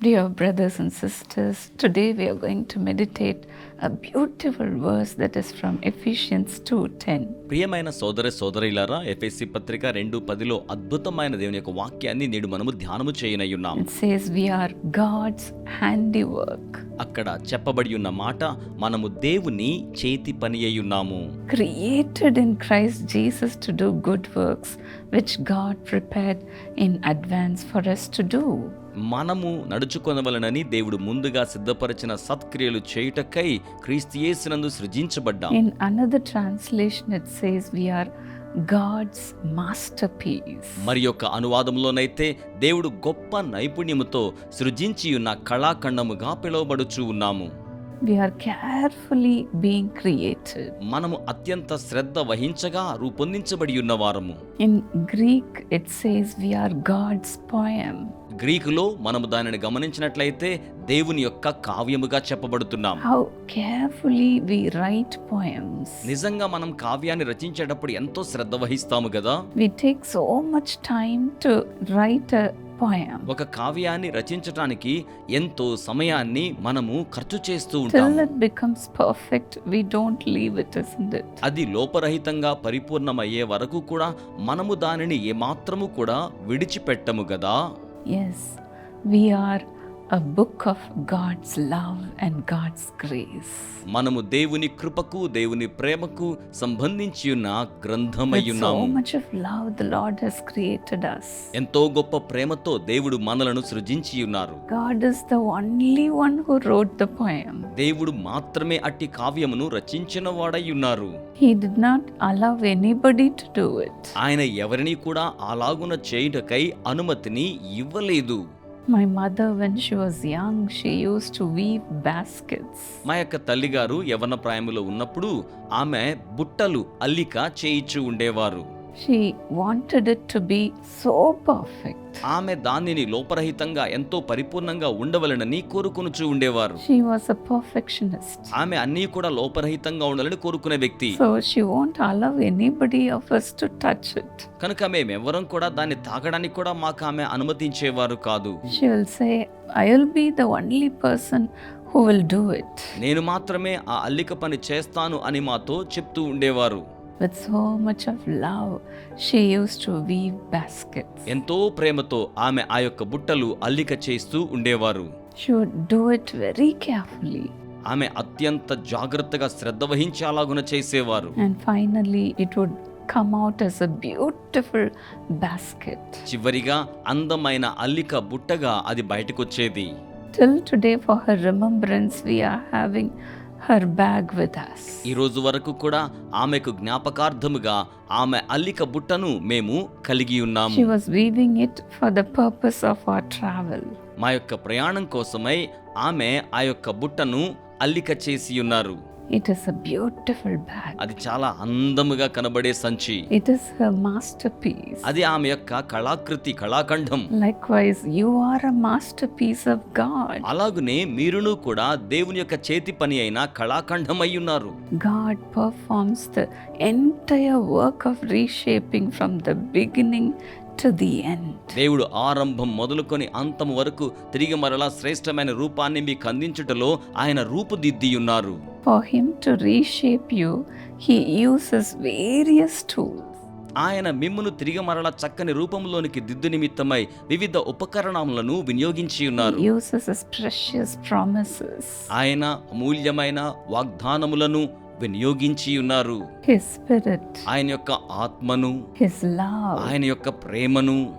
Dear brothers and sisters, today we are going to meditate a beautiful verse that is from Ephesians 2:10. ప్రియమైన సోదర సోదరులారా FSC పత్రిక రెండు పదిలో అద్భుతమైన దేవుని యొక్క వాక్యాన్ని నేడు మనము ధ్యానము చేయనయ్యున్నాం It says we are God's handiwork, అక్కడ చెప్పబడి ఉన్న మాట మనము దేవుని చేతి పని అయ్యున్నాము created in Christ Jesus to do good works which God prepared in advance for us to do. మనము నడుచుకొనవలనని దేవుడు ముందుగా సిద్ధపరిచిన సత్క్రియలు చేయుటకై క్రీస్తు యేసునందు సృజించబడ్డాం In another translation it says we are God's masterpiece. మరి యొక్క అనువాదంలోనైతే దేవుడు గొప్ప నైపుణ్యముతో సృజించి ఉన్న కళాఖండముగా పిలువబడుచు ఉన్నాము మనము అత్యంత శ్రద్ధ వహించగా రూపొందించబడి ఉన్నవారము. In Greek it says we are God's poem గ్రీకులో మనము దానిని గమనించినట్లయితే దేవుని యొక్క కావ్యముగా చెప్పబడుతున్నాం. How carefully we write poems నిజంగా మనం కావ్యాన్ని రచించేటప్పుడు ఎంతో శ్రద్ధ వహిస్తాము కదా? We take so much time to write poem. ఒక కావ్యాన్ని రచించటానికి ఎంతో సమయాన్ని మనము ఖర్చు చేస్తూ Till ఉంటాము it becomes perfect, we don't leave it, isn't it? అది లోపరహితంగా పరిపూర్ణమయ్యే వరకు కూడా మనము దానిని ఏమాత్రము కూడా విడిచిపెట్టము కదా Yes, we are a book of God's love and God's grace మనము దేవుని కృపకు దేవుని ప్రేమకు సంబంధించి ఉన్న గ్రంథమై ఉన్నాము. So of love the Lord created us. ఎంతో గొప్ప ప్రేమతో దేవుడు మనలను సృజించి ఉన్నారు. The only one who wrote the poem దేవుడు మాత్రమే అట్టి కావ్యమును రచించిన వాడై ఉన్నారు. He not allow anybody to do ఆయన ఎవరిని కూడా అలాగున చేయుటకై అనుమతిని ఇవ్వలేదు. My mother when she was young she use to weave baskets మా యొక్క తల్లిగారు యవన ప్రాయములో ఉన్నప్పుడు ఆమె బుట్టలు అల్లిక చేయించు ఉండేవారు. She wanted it to be so perfect. ఆమె దానిని లోపరహితంగా ఎంతో పరిపూర్ణంగా ఉండవలనని కోరుకొనుచు ఉండేవారు She was a perfectionist. ఆమె అన్నీ కూడా లోపరహితంగా ఉండాలని కోరుకునే వ్యక్తి So she won't allow anybody of us to touch it. కనుక మేమెవ్వరం కూడా దాన్ని తాగడానికి కూడా మాకు ఆమె అనుమతించేవారు కాదు She will say, I will be the only person who will do it. నేను మాత్రమే ఆ అల్లిక పని చేస్తాను అని మాతో చెప్తూ ఉండేవారు with so much of love she use to weave basket ఎంతో ప్రేమతో ఆమె ఆ యొక్క బుట్టలు అల్లిక చేస్తూ ఉండేవారు. She do it very carefully ఆమె అత్యంత జాగ్రత్తగా శ్రద్ధ వహించేలాగున చేసేవారు. And finally it would come out as a beautiful basket చివరిగా అందమైన అల్లిక బుట్టగా అది బయటకొచ్చేది. Till today for her remembrance we are having her bag with us. ఈ రోజు వరకు కూడా ఆమెకు జ్ఞాపకార్థముగా ఆమె అల్లిక బుట్టను మేము కలిగి She ఉన్నాము was weaving it for the purpose of our travel. మా యొక్క ప్రయాణం కోసమై ఆమె ఆ యొక్క బుట్టను అల్లిక చేసి ఉన్నారు it is a beautiful bag అది చాలా అందముగా కనబడే సంచి. It is a masterpiece అది ఆమె యొక్క కళాకృతి కళాఖండం. Likewise you are a masterpiece of God అలాగనే మీరును కూడా దేవుని యొక్క చేతి పని అయిన కళాఖండం అయి ఉన్నారు. God performs the entire work of reshaping from the beginning to the end. దేవుడు ఆరంభం మొదలుకొని అంతము వరకు తిరిగి మరలా శ్రేష్టమైన రూపాన్ని మీకు అందించుటలో ఆయన రూపుదిద్ది ఉన్నారు For Him to reshape you, He uses various tools. ఆయన మిమ్మును తిరిగి మరలా చక్కని రూపంలోనికి దిద్దు నిమిత్తమై వివిధ ఉపకరణములను వినియోగించి ఉన్నారు He uses His precious promises, ఆయన అమూల్యమైన వాగ్దానములను వినియోగించి ఉన్నారు. ఆయన యొక్క ఆత్మను ఆయన యొక్క ప్రేమను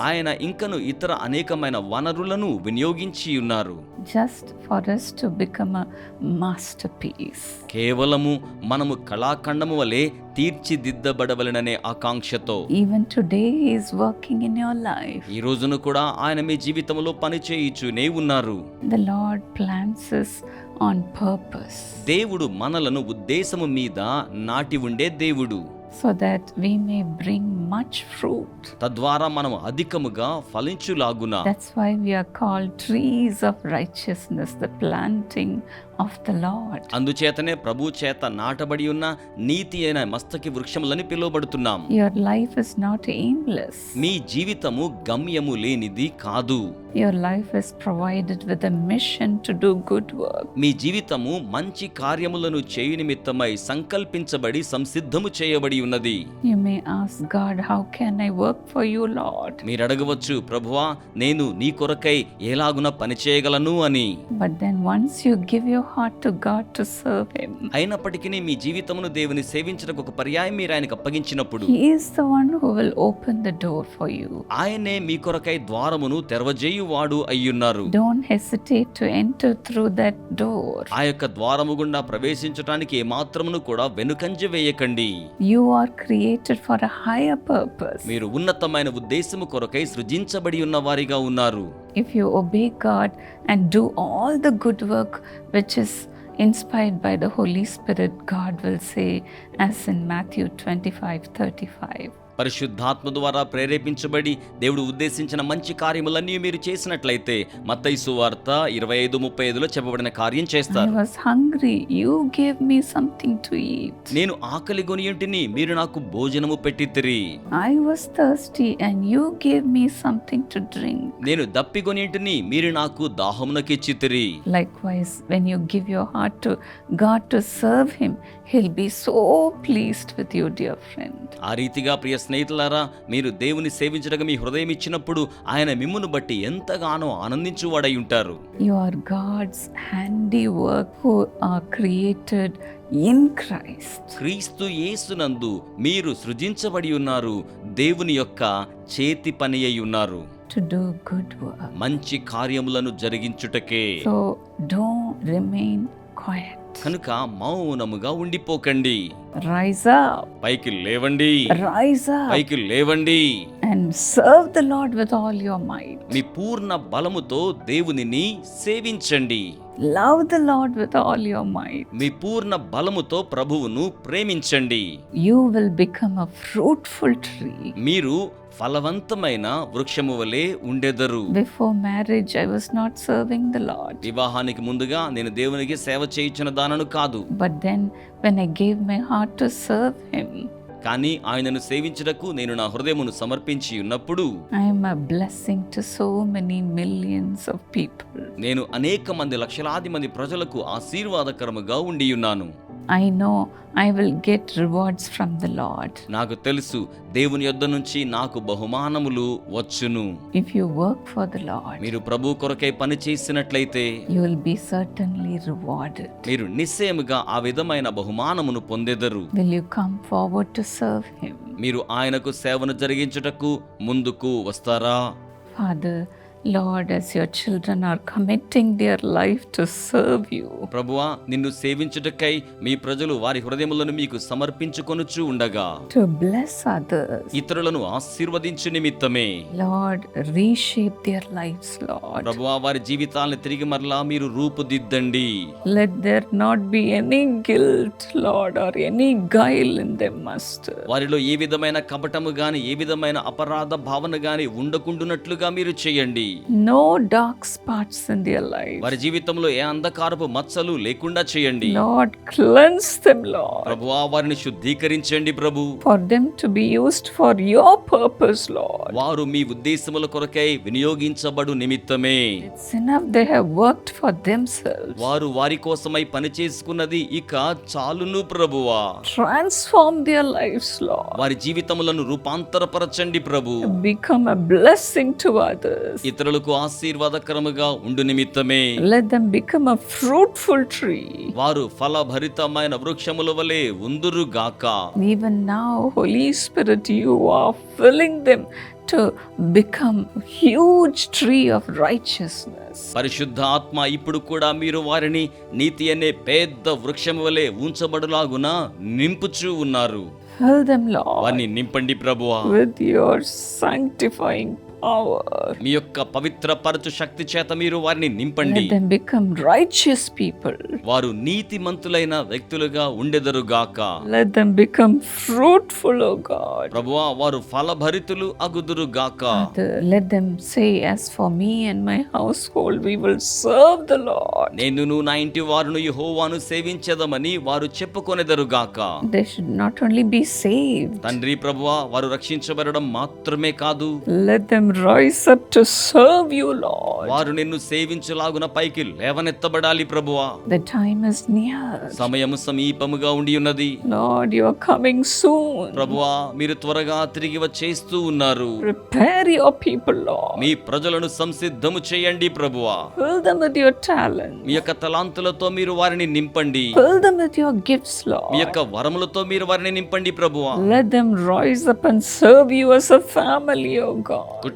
ఆయన ఇంకను ఇతర అనేకమైన వనరులను వినియోగించి ఉన్నారు. జస్ట్ ఫర్ బికమ్ మాస్టర్ కేవలము మనము కళాఖండము వలె తీర్చిదిద్దబడవలననే ఆకాంక్షతో. Even today is working in your life ఈ రోజును కూడా ఆయన మీ జీవితంలో పనిచేయించునే ఉన్నారు. The Lord plans on purpose దేవుడు మనలను ఉద్దేశము మీద నాటి ఉండే దేవుడు so that we may bring much fruit. తద్వారా మనం అధికముగా ఫలించులాగున That's why we are called trees of righteousness, the planting of the Lord. అందుచేతనే ప్రభు చేత నాటబడి ఉన్న నీతి అయిన మస్తకి వృక్షములని పిలువబడుతున్నాం Your life is not aimless. మీ జీవితము గమ్యము లేనిది కాదు Your life is provided with a mission to do good work. మీ జీవితము మంచి కార్యములను చేయు నిమిత్తమై సంకల్పించబడి సంసిద్ధము చేయబడి ఉన్నది You may ask God, How can I work for you, Lord? మీరు అడగవచ్చు ప్రభువా నేను నీ కొరకై ఎలాగున పని చేయగలను అని But then once you give your heart to God to serve Him, అయినప్పటికీ మీ జీవితమును దేవుని సేవించడానికి ఒక పర్యాయం మీరు ఆయనకు అప్పగించినప్పుడు He is the one who will open the door for you. ఆయనే మీ కొరకై ద్వారమును తెరవజేయువాడు అయ్యున్నారు Don't hesitate to enter through that door. ఆ యొక్క ద్వారము గుండా ప్రవేశించడానికి ఏమాత్రమును కూడా వెనుకంజ వేయకండి You are created for a higher purpose. మీరు ఉన్నతమైన ఉద్దేశము కొరకై సృజించబడి ఉన్న వారిగా ఉన్నారు If you obey God and do all the good work which is inspired by the Holy Spirit, God will say, as in Matthew 25 35. పరిశుద్ధాత్మ ద్వారా ప్రేరేపించబడి దేవుడు ఉద్దేశించిన మంచి కార్యములన్నీ మీరు చేసినట్లయితే మత్తైసు వార్త ఇరవై ఐదు ముప్పై ఐదులో చెప్పబడిన కార్యం చేస్తారు. You gave me something to eat నేను ఆకలి గొనియంటిని మీరు నాకు భోజనము పెట్టి తిరి I was thirsty and you gave me something to drink నేను దప్పి గొనియంటిని మీరు నాకు దాహమునకి ఇచ్చి likewise when you give your heart to serve him he'll so pleased with you dear ఆ రీతిగా ప్రియ స్నేహితులారా మీరు దేవుని సేవించడానికి మీ హృదయం ఇచ్చినప్పుడు ఆయన మిమ్మును బట్టి ఎంతగానో ఆనందించువాడై ఉంటారు are God's handiwork who are created in Christ. క్రీస్తు యేసునందు మీరు సృజించబడి ఉన్నారు దేవుని యొక్క చేతి పని అయి ఉన్నారు to do good work. మంచి కార్యములను జరిగించుటకే So don't remain quiet. కనుక మౌనముగా ఉండిపోకండి. రైజ్ పైకి లేవండి. రైజ్ పైకి లేవండి. And serve the Lord with all your mind మీ పూర్ణ బలముతో దేవునిని సేవించండి. Love the Lord with all your mind మీ పూర్ణ బలముతో ప్రభువును ప్రేమించండి. You will become a fruitful tree మీరు ఫలవంతమైన వృక్షము వలె ఉండెదరు. Before marriage I was not serving the Lord వివాహానికి ముందుగా నేను దేవునికి సేవ చేయించిన దానను కాదు. But then when I gave my heart to serve him కానీ ఆయనను సేవించుటకు నేను నా హృదయమును సమర్పించి ఉన్నప్పుడు so many millions of people. నేను అనేక మంది లక్షలాది మంది ప్రజలకు ఆశీర్వాదకరముగా ఉండి ఉన్నాను I know I will get rewards from the Lord. నాకు తెలుసు దేవుని యొద్ద నుంచి నాకు బహుమానములు వచ్చును If you work for the Lord, మీరు ప్రభు కొరకై పని చేసినట్లయితే you will be certainly rewarded. మీరు నిశ్చయముగా ఆ విధమైన బహుమానమును పొందెదరు Will you come forward to serve Him? మీరు ఆయనకు సేవను జరిగించుటకు ముందుకు వస్తారా Father, Lord, as your children are committing their life to serve you, ప్రభువా నిన్ను సేవించుటకై మీ ప్రజలు వారి హృదయములను మీకు సమర్పించుకొనుచు ఉండగా to bless others, ఇతరులను ఆశీర్వదించు నిమిత్తమే Lord, reshape their lives, Lord. ప్రభువా వారి జీవితాలను తిరిగి మరలా మీరు రూపుదిద్దండి Let there not be any guilt, Lord, or any guile in them, Master. వారిలో ఏ విధమైన కపటము గాని ఏ విధమైన అపరాధ భావన గాని ఉండకుండునట్లుగా మీరు చేయండి నో డార్క్ స్పాట్స్ వారి జీవితంలో ఏ అంధకారపు మచ్చలు లేకుండా చేయండి. లార్డ్ క్లెన్స్ దెమ్ లార్డ్ వారిని శుద్ధీకరించండి ప్రభు. For them to be used for your purpose Lord వారు మీ ఉద్దేశముల కొరకై వినియోగించబడు నిమిత్తమే. ఇట్స్ ఫర్ వారు వారి కోసమై పని చేసుకున్నది ఇక చాలును ప్రభువా. ట్రాన్స్ఫార్మ్ దియర్ లైఫ్ లార్డ్ వారి జీవితములను రూపాంతరపరచండి ప్రభు. బికమ్ అ బ్లెస్సింగ్ టు ఇతరులకు ఆశీర్వాదకరముగా ఉండు నిమిత్తమే. Let them become fruitful tree వారు ఫలభరితమైన వృక్షముల వలె ఉందురు గాక. ఫిల్లింగ్ హ్యూజ్ ట్రీ ఆఫ్ పరిశుద్ధ ఆత్మ ఇప్పుడు కూడా మీరు వారిని నీతి అనే పెద్ద వృక్షం వలె ఉంచబడులాగున నింపుచు ఉన్నారు. ఫిల్ దెం లార్డ్ వారిని నింపండి ప్రభువా. మీ యొక్క పవిత్ర పరచు శక్తి చేత మీరు వారిని నింపండి. రైచియస్ పీపుల్ వారు నీతి మంతులైన వ్యక్తులుగా ఉండెదరు గాక let them fruitful O God వారు ఫలభరితులు అగుదురు గాక let them say as my household we serve the Lord నేను నా ఇంటి వారును యెహోవాను సేవించదమని వారు చెప్పుకొనెదరు గాక they not only be saved తండ్రి ప్రభువా వారు రక్షించబడడం మాత్రమే కాదు. లెట్ దెం వారు నిన్ను సేవించలాగున పైకి లేవనెత్తబడాలి ప్రభువా. ద టైమ్ నియర్ సమయము సమీపముగా ఉండి ఉన్నది. లార్డ్ యు కమింగ్ సూన్ ప్రభువా మీరు త్వరగా తిరిగి వచ్చేస్తూ ఉన్నారు. ప్రిపేర్ యువర్ పీపుల్ లార్డ్ మీ ప్రజలను సంసిద్ధము చేయండి ప్రభువా. యువర్ టాలెంట్ మీ యొక్క తలాంతులతో మీరు వారిని నింపండి. వరములతో మీరు వారిని నింపండి ప్రభువా. Up and serve family O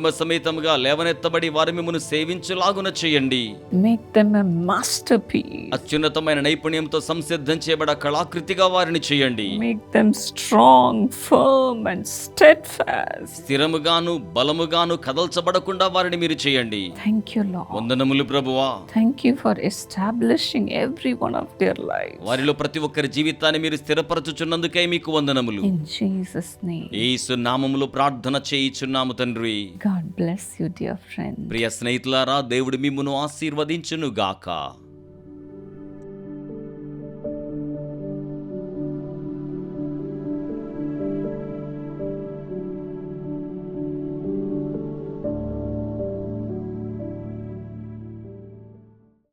కుటుంబ సమేతముగా లేవనెత్తబడి వారి మిమ్మల్ని సేవించులాగున చేయండి. అత్యున్నతమైన నైపుణ్యంతో సంసిద్ధం చేయబడ కళాకృతిగా వారిని చేయండి firm, and steadfast. స్థిరముగాను బలముగాను కదల్చబడకుండా వారిని మీరు చేయండి. వందనములు ప్రభువా Thank you for establishing every one of their lives. వారిలో ప్రతి ఒక్కరి జీవితాన్ని మీరు స్థిరపరచుచున్నందుకే మీకు వందనములు. యేసు నామములో ప్రార్థన చేయిచున్నాము తండ్రి God bless you dear friend ప్రియ స్నేహితులారా దేవుడు మిమ్మును ఆశీర్వదించును గాక